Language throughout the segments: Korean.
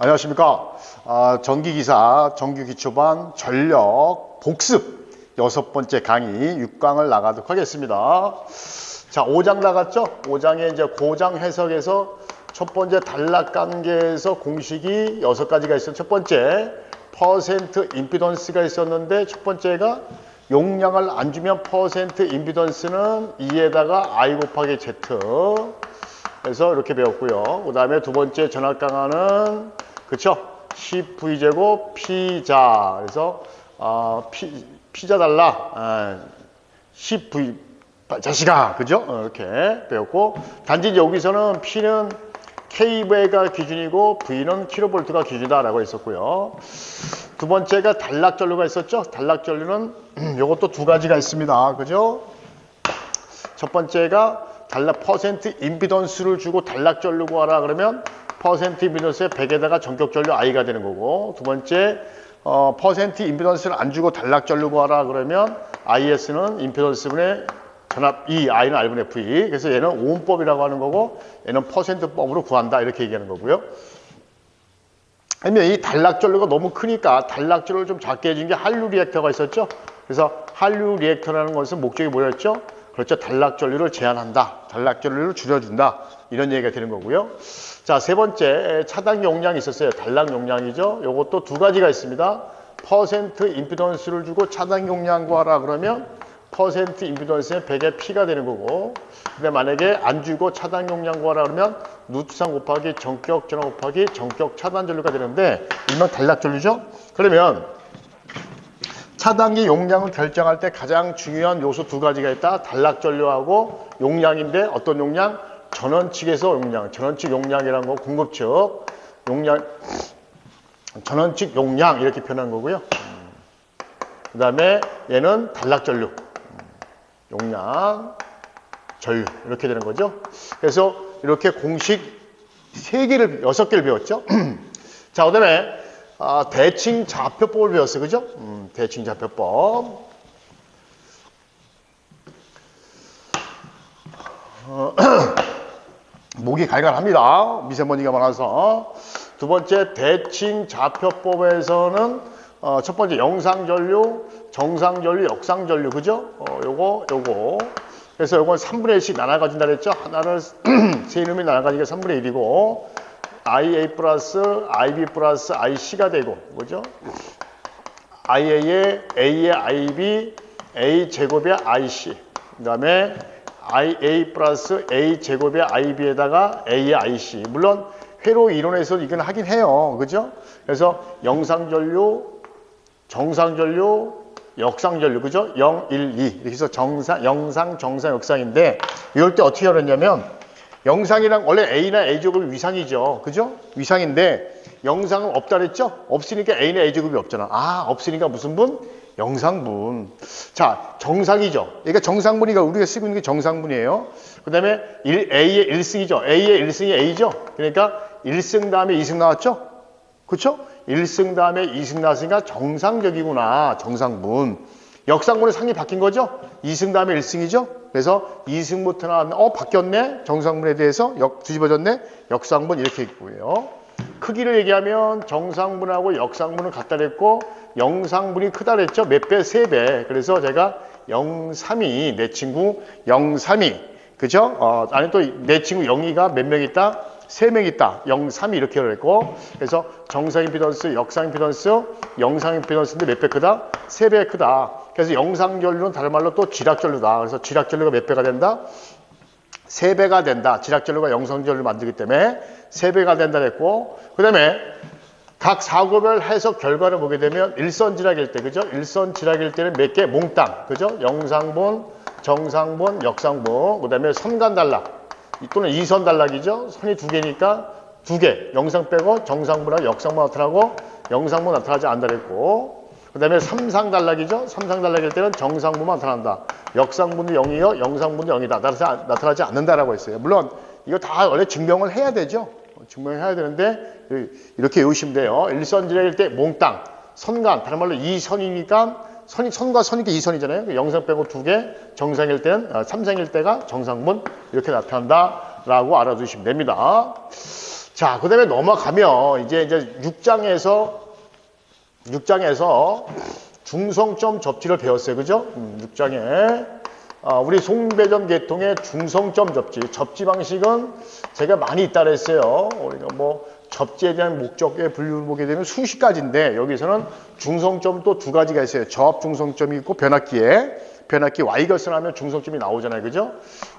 안녕하십니까. 아, 전기기사, 정규기초반, 전력, 복습 여섯 번째 강의 6강을 나가도록 하겠습니다. 자, 5장 나갔죠? 5장에 이제 고장 해석에서 첫 번째 단락 관계에서 공식이 여섯 가지가 있어요. 첫 번째, 퍼센트 임피던스가 있었는데 첫 번째가 용량을 안 주면 퍼센트 임피던스는 2에다가 I 곱하기 Z 그래서 이렇게 배웠고요. 그 다음에 두 번째 전학 강화는 그쵸? CV제곱 피자 그래서 어, 피, 피자 달라 아, CV 자식아 그죠? 어, 이렇게 배웠고 단지 여기서는 P는 kV가 기준이고 V는 킬로볼트가 기준이다라고 했었고요. 두 번째가 단락전류가 있었죠. 단락전류는 이것도 두 가지가 있습니다. 그죠? 첫 번째가 단락 퍼센트 임피던스를 주고 단락 전류 구하라 그러면 퍼센트 임피던스의 100에다가 전격 전류 I가 되는 거고 두 번째 어, 퍼센트 임피던스를 안 주고 단락 전류 구하라 그러면 IS는 임피던스분의 전압 E, I는 R분의 V 그래서 얘는 오음법이라고 하는 거고 얘는 퍼센트법으로 구한다 이렇게 얘기하는 거고요. 아니면 이 단락 전류가 너무 크니까 단락 전류를 좀 작게 해준 게 한류 리액터가 있었죠. 그래서 한류 리액터라는 것은 목적이 뭐였죠? 그렇죠. 단락 전류를 제한한다. 단락 전류를 줄여준다. 이런 얘기가 되는 거고요. 자, 세 번째 차단 용량이 있었어요. 단락 용량이죠. 요것도 두 가지가 있습니다. 퍼센트 임피던스를 주고 차단 용량 구하라 그러면 퍼센트 임피던스의 100의 P가 되는 거고 근데 만약에 안 주고 차단 용량 구하라 그러면 누트상 곱하기 전격 전화 곱하기 전격 차단 전류가 되는데 일명 단락 전류죠. 그러면 차단기 용량을 결정할 때 가장 중요한 요소 두 가지가 있다. 단락 전류하고 용량인데 어떤 용량? 전원 측에서 용량. 전원 측 용량이라는 거 공급 측 용량 전원 측 용량 이렇게 표현한 거고요. 그 다음에 얘는 단락 전류. 용량, 전류 이렇게 되는 거죠. 그래서 이렇게 공식 세 개를 여섯 개를 배웠죠. 자, 그다음에 아, 대칭 좌표법을 배웠어요, 그죠? 음, 대칭 좌표법. 어, 목이 갈갈합니다. 미세먼지가 많아서. 두 번째 대칭 좌표법에서는 어, 첫 번째 영상전류, 정상전류, 역상전류, 그죠? 어, 요거, 요거. 그래서 요건 3분의 1씩 나눠 가진다 그랬죠? 하나를 세 이름이 나눠 가지니까 3분의 1이고, IA 플러스 IB 플러스 IC가 되고, 뭐죠? IA에 A에 IB, A 제곱에 IC. 그 다음에 IA 플러스 A 제곱에 IB에다가 A에 IC. 물론 회로 이론에서 이건 하긴 해요. 그죠? 그래서 영상전류, 정상전류, 역상전류, 그죠? 0, 1, 2. 이렇게 해서 정상, 영상, 정상, 역상인데 이럴 때 어떻게 하느냐면 영상이랑 원래 A나 A 제곱이 위상이죠. 그죠? 위상인데 영상은 없다 그랬죠? 없으니까 A나 A 제곱이 없잖아. 아, 없으니까 무슨 분? 영상분. 자, 정상이죠. 그러니까 정상분이가 우리가 쓰고 있는 게 정상분이에요. 그 다음에 A의 1승이죠. A의 1승이 A죠. 그러니까 1승 다음에 2승 나왔죠? 그렇죠? 1승 다음에 2승 나왔으니까 정상적이구나. 정상분. 역상분의 상이 바뀐 거죠? 2승 다음에 1승이죠? 그래서 2승부터 나왔네. 어, 바뀌었네? 정상분에 대해서 역, 뒤집어졌네? 역상분 이렇게 있고요. 크기를 얘기하면 정상분하고 역상분은 같다 그랬고 영상분이 크다 그랬죠? 몇 배? 세 배. 그래서 제가 032, 내 친구 032. 그죠? 어, 안에 또내 친구 0이가 몇 명 있다? 세 명 있다. 0, 3이 이렇게 그랬고 그래서 정상 임피던스, 역상 임피던스, 영상 임피던스인데 몇 배 크다? 세 배 크다. 그래서 영상 전류는 다른 말로 또 지락 전류다. 그래서 지락 전류가 몇 배가 된다? 세 배가 된다. 지락 전류가 영상 전류를 만들기 때문에 세 배가 된다 그랬고 그 다음에 각 사고별 해석 결과를 보게 되면 일선 지락일 때 그죠? 일선 지락일 때는 몇 개? 몽땅 그죠? 영상본, 정상본, 역상본 그 다음에 선간 단락 또는 이선 단락이죠. 선이 두 개니까 두 개. 영상 빼고 정상분하고 역상분 나타나고 영상분 나타나지 않는다 그랬고 그 다음에 삼상 단락이죠. 삼상 단락일 때는 정상분만 나타난다. 역상분도 0이요. 영상분도 0이다. 나타나지, 않는다라고 했어요. 물론 이거 다 원래 증명을 해야 되죠. 증명을 해야 되는데 이렇게 외우시면 돼요. 일선 지락일 때 몽땅, 선간, 다른 말로 이 선이니까 선이 선과 선이니까 이 선이잖아요. 영상 빼고 두 개, 정상일 때는 아, 삼상일 때가 정상분 이렇게 나타난다라고 알아두시면 됩니다. 자, 그 다음에 넘어가면 이제 이제 6장에서 6장에서 중성점 접지를 배웠어요. 그죠? 음, 6장에. 아, 우리 송배전 계통의 중성점 접지. 접지 방식은 제가 많이 있다 그랬어요. 우리가 뭐 접지에 대한 목적의 분류를 보게 되면 수십 가지인데 여기서는 중성점 또 두 가지가 있어요. 저압 중성점이 있고 변압기에 변압기 Y것을 하면 중성점이 나오잖아요. 그죠?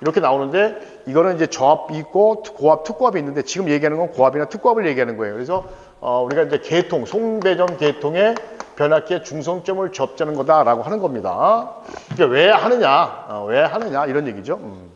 이렇게 나오는데 이거는 이제 저압이 있고 고압, 특고압이 있는데 지금 얘기하는 건 고압이나 특고압을 얘기하는 거예요. 그래서 어, 우리가 이제 계통, 송배전 계통의 변압기의 중성점을 접자는 거다라고 하는 겁니다. 이게 왜 하느냐? 어, 왜 하느냐? 이런 얘기죠. 음.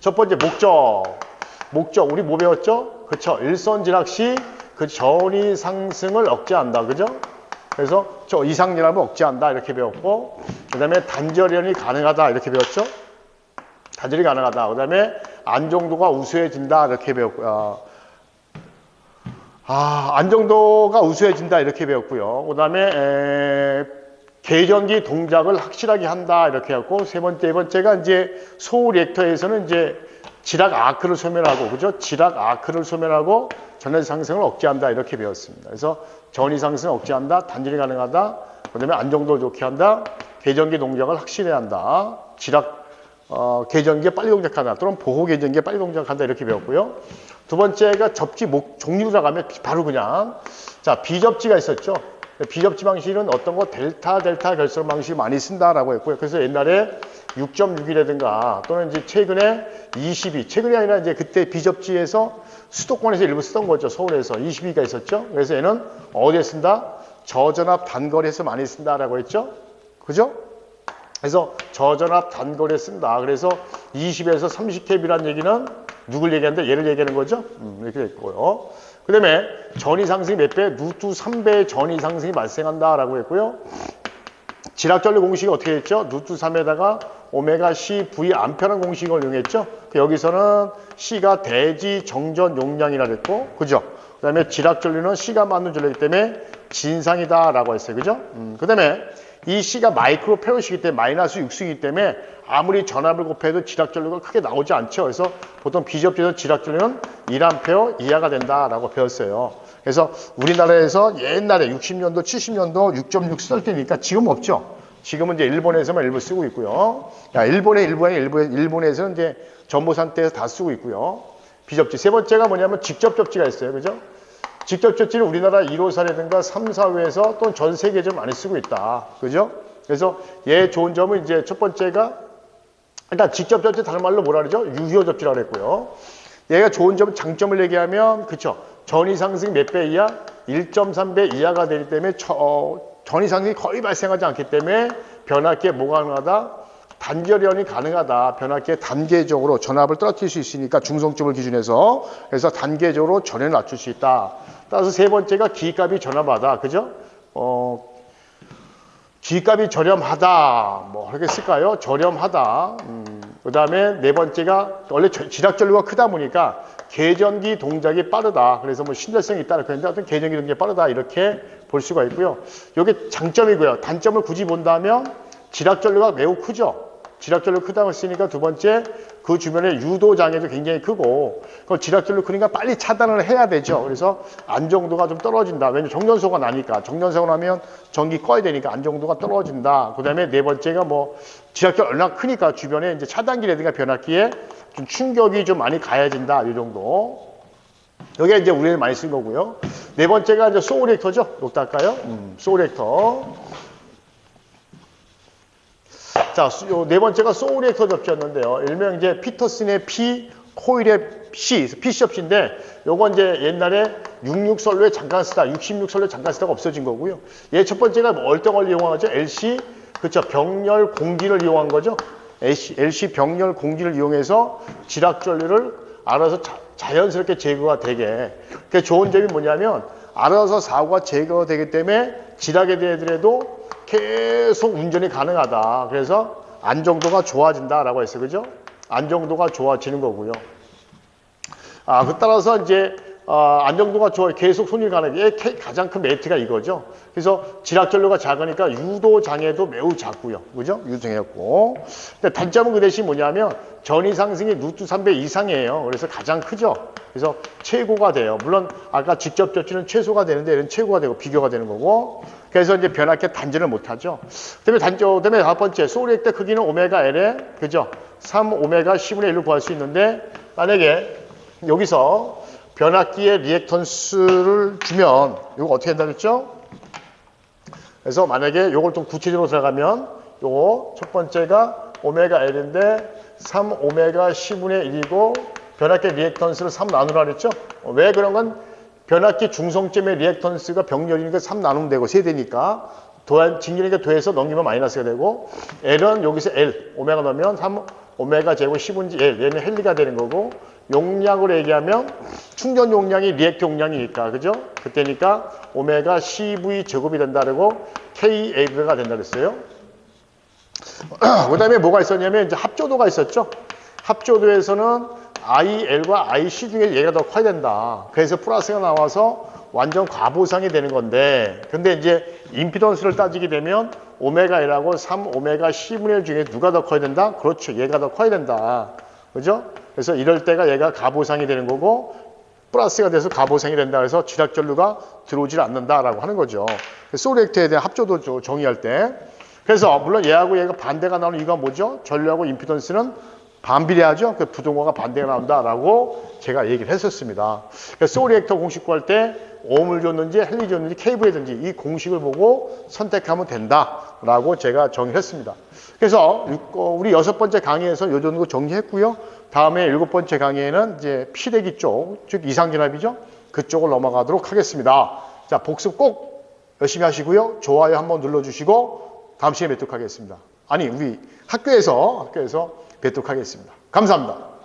첫 번째 목적. 목적 우리 뭐 배웠죠? 그쵸? 일선 진학 시 그 전위 상승을 억제한다. 그죠? 그래서 저 이상열함을 억제한다 이렇게 배웠고 그 다음에 단절연이 가능하다 이렇게 배웠죠. 단절이 가능하다. 그 다음에 안정도가 우수해진다 이렇게 배웠고 아, 아, 안정도가 우수해진다 이렇게 배웠고요. 그 다음에 계전기 동작을 확실하게 한다 이렇게 했고 세 번째 네 번째가 이제 소우 리액터에서는 이제 지락 아크를 소멸하고 그죠? 지락 아크를 소멸하고 전해 상승을 억제한다 이렇게 배웠습니다. 그래서 전이 상승을 억제한다, 단절이 가능하다, 그다음에 안정도를 좋게 한다, 계전기 동작을 확실히 한다, 지락 어, 계전기에 빨리 동작한다 또는 보호 계전기에 빨리 동작한다 이렇게 배웠고요. 두 번째가 접지 목 종류로 가면 바로 그냥 자 비접지가 있었죠. 비접지 방식은 어떤 거 델타 델타 결선 방식 많이 쓴다라고 했고요. 그래서 옛날에 6.6이라든가 또는 이제 최근에 22 최근이 아니라 이제 그때 비접지에서 수도권에서 일부 쓰던 거죠. 서울에서 22가 있었죠. 그래서 얘는 어디에 쓴다? 저전압 단거리에서 많이 쓴다라고 했죠. 그죠? 그래서 저전압 단거리에 쓴다. 그래서 20에서 30캡이라는 얘기는 누굴 얘기하는데 얘를 얘기하는 거죠. 음, 이렇게 됐고요. 그 다음에 전위 상승이 몇 배? 루트 3배의 전위 상승이 발생한다라고 했고요. 지락전류 공식이 어떻게 됐죠? 루트 3에다가 오메가 C V 암페라는 공식을 이용했죠. 그 여기서는 C가 대지 정전 용량이라 그랬고, 그죠? 그 다음에 지락 전류는 C가 맞는 전류이기 때문에 진상이다라고 했어요. 그죠? 음, 그 다음에 이 C가 마이크로 페롯이기 때문에 마이너스 6수이기 때문에 아무리 전압을 곱해도 지락전류가 크게 나오지 않죠. 그래서 보통 비접지에서 지락전류는 1A 이하가 된다라고 배웠어요. 그래서 우리나라에서 옛날에 60년도, 70년도 6.6 쓸 때니까 지금 없죠. 지금은 이제 일본에서만 일부 쓰고 있고요. 야, 일본에 일본에 일본 일본에서는 이제 전보산 때에서 다 쓰고 있고요. 비접지 세 번째가 뭐냐면 직접 접지가 있어요. 그죠? 직접 접지를 우리나라 1호사라든가 3, 4회에서 또는 전 세계적으로 많이 쓰고 있다. 그죠? 그래서 얘 좋은 점은 이제 첫 번째가 일단 직접 접지 다른 말로 뭐라 그러죠? 유효 접지라고 했고요. 얘가 좋은 점 장점을 얘기하면 그쵸? 전위 상승 몇 배 이하? 1.3배 이하가 되기 때문에 저, 어, 전위 상승이 거의 발생하지 않기 때문에 변압기에 뭐가 가능하다? 단결연이 가능하다. 변압기에 단계적으로 전압을 떨어뜨릴 수 있으니까 중성점을 기준해서 그래서 단계적으로 전연을 낮출 수 있다. 따라서 세 번째가 기값이 저렴하다. 그죠? 어, 기값이 저렴하다. 뭐 그렇게 쓸까요? 저렴하다. 음, 그 다음에 네 번째가 원래 지락전류가 크다 보니까 계전기 동작이 빠르다. 그래서 뭐 신뢰성이 있다. 그랬는데 어떤 계전기 동작이 빠르다. 이렇게 볼 수가 있고요. 이게 장점이고요. 단점을 굳이 본다면 지락전류가 매우 크죠. 지락전류 크다고 했으니까 두 번째 그 주변에 유도 장애도 굉장히 크고 그 지락전류 크니까 빨리 차단을 해야 되죠. 그래서 안정도가 좀 떨어진다. 왜냐면 정전소가 나니까 정전소가 나면 전기 꺼야 되니까 안정도가 떨어진다. 그다음에 네 번째가 뭐 지락전 얼마나 크니까 주변에 이제 차단기라든가 변압기에 좀 충격이 좀 많이 가해진다. 이 정도. 여기에 이제 우리는 많이 쓴 거고요. 네 번째가 이제 소우렉터죠. 녹다 할까요? 음, 소우렉터. 자, 요네 번째가 소우리액터 접지였는데요. 일명 이제 피터슨의 P, 코일의 C, PC 접시인데 요건 이제 옛날에 66선로에 잠깐 쓰다, 66선로에 잠깐 쓰다가 없어진 거고요. 얘 첫 번째가 뭐걸 이용하죠? LC, 그쵸, 병렬 공기를 이용한 거죠. LC, LC 병렬 공기를 이용해서 지락전류를 알아서 자, 연스럽게 제거가 되게. 그 좋은 점이 뭐냐면 알아서 사고가 제거가 되기 때문에 지락에 대해도 계속 운전이 가능하다. 그래서 안정도가 좋아진다라고 했어요. 그죠? 안정도가 좋아지는 거고요. 아, 그 따라서 이제 아, 안정도가 좋아요. 계속 손이 가는 게 가장 큰 메리트가 이거죠. 그래서 지락전류가 작으니까 유도 장애도 매우 작고요. 그죠? 유도 장애였고. 근데 단점은 그 대신 뭐냐면 전이 상승이 루트 3배 이상이에요. 그래서 가장 크죠. 그래서 최고가 돼요. 물론 아까 직접 조치는 최소가 되는데 얘는 최고가 되고 비교가 되는 거고. 그래서 이제 변화께 단전을 못 하죠. 그다음에 단점, 그다음에 다섯 번째 소리액 때 크기는 오메가 L에 그죠? 3 오메가 10분의 1로 구할 수 있는데 만약에 여기서 변압기의 리액턴스를 주면 이거 어떻게 된다 그랬죠? 그래서 만약에 이걸 좀 구체적으로 들어가면 요거 첫 번째가 오메가 L인데 3 오메가 10분의 1이고 변압기 리액턴스를 3 나누라 그랬죠? 어, 왜 그런 건 변압기 중성점의 리액턴스가 병렬이니까 3 나누면 되고 세대니까 도한 직렬이니까 도해서 넘기면 마이너스가 되고 L은 여기서 L 오메가 넣으면 3 오메가 제곱 10분지 L 얘는 헬리가 되는 거고 용량으로 얘기하면 충전 용량이 리액 용량이니까 그죠? 그때니까 오메가 CV 제곱이 된다 그러고 KA가 된다 그랬어요. 그 다음에 뭐가 있었냐면 이제 합조도가 있었죠. 합조도에서는 IL과 IC 중에 얘가 더 커야 된다. 그래서 플러스가 나와서 완전 과보상이 되는 건데 근데 이제 임피던스를 따지게 되면 오메가 L하고 3 오메가 C분의 1 중에 누가 더 커야 된다? 그렇죠. 얘가 더 커야 된다. 그죠? 그래서 이럴 때가 얘가 가보상이 되는 거고 플러스가 돼서 가보상이 된다 그래서 지락전류가 들어오질 않는다라고 하는 거죠. 소리액터에 대한 합조도 좀 정의할 때 그래서 물론 얘하고 얘가 반대가 나오는 이유가 뭐죠? 전류하고 임피던스는 반비례하죠. 그 부동화가 반대가 나온다라고 제가 얘기를 했었습니다. 그래서 소리액터 공식 구할 때 오음을 줬는지 헬리 줬는지 케이블이든지 이 공식을 보고 선택하면 된다라고 제가 정의를 했습니다. 그래서 육- 어, 우리 여섯 번째 강의에서 요 정도 정리했고요. 다음에 일곱 번째 강의에는 이제 피대기 쪽, 즉 이상진압이죠. 그쪽을 넘어가도록 하겠습니다. 자, 복습 꼭 열심히 하시고요. 좋아요 한번 눌러주시고 다음 시간에 뵙도록 하겠습니다. 아니, 우리 학교에서, 학교에서 뵙도록 하겠습니다. 감사합니다.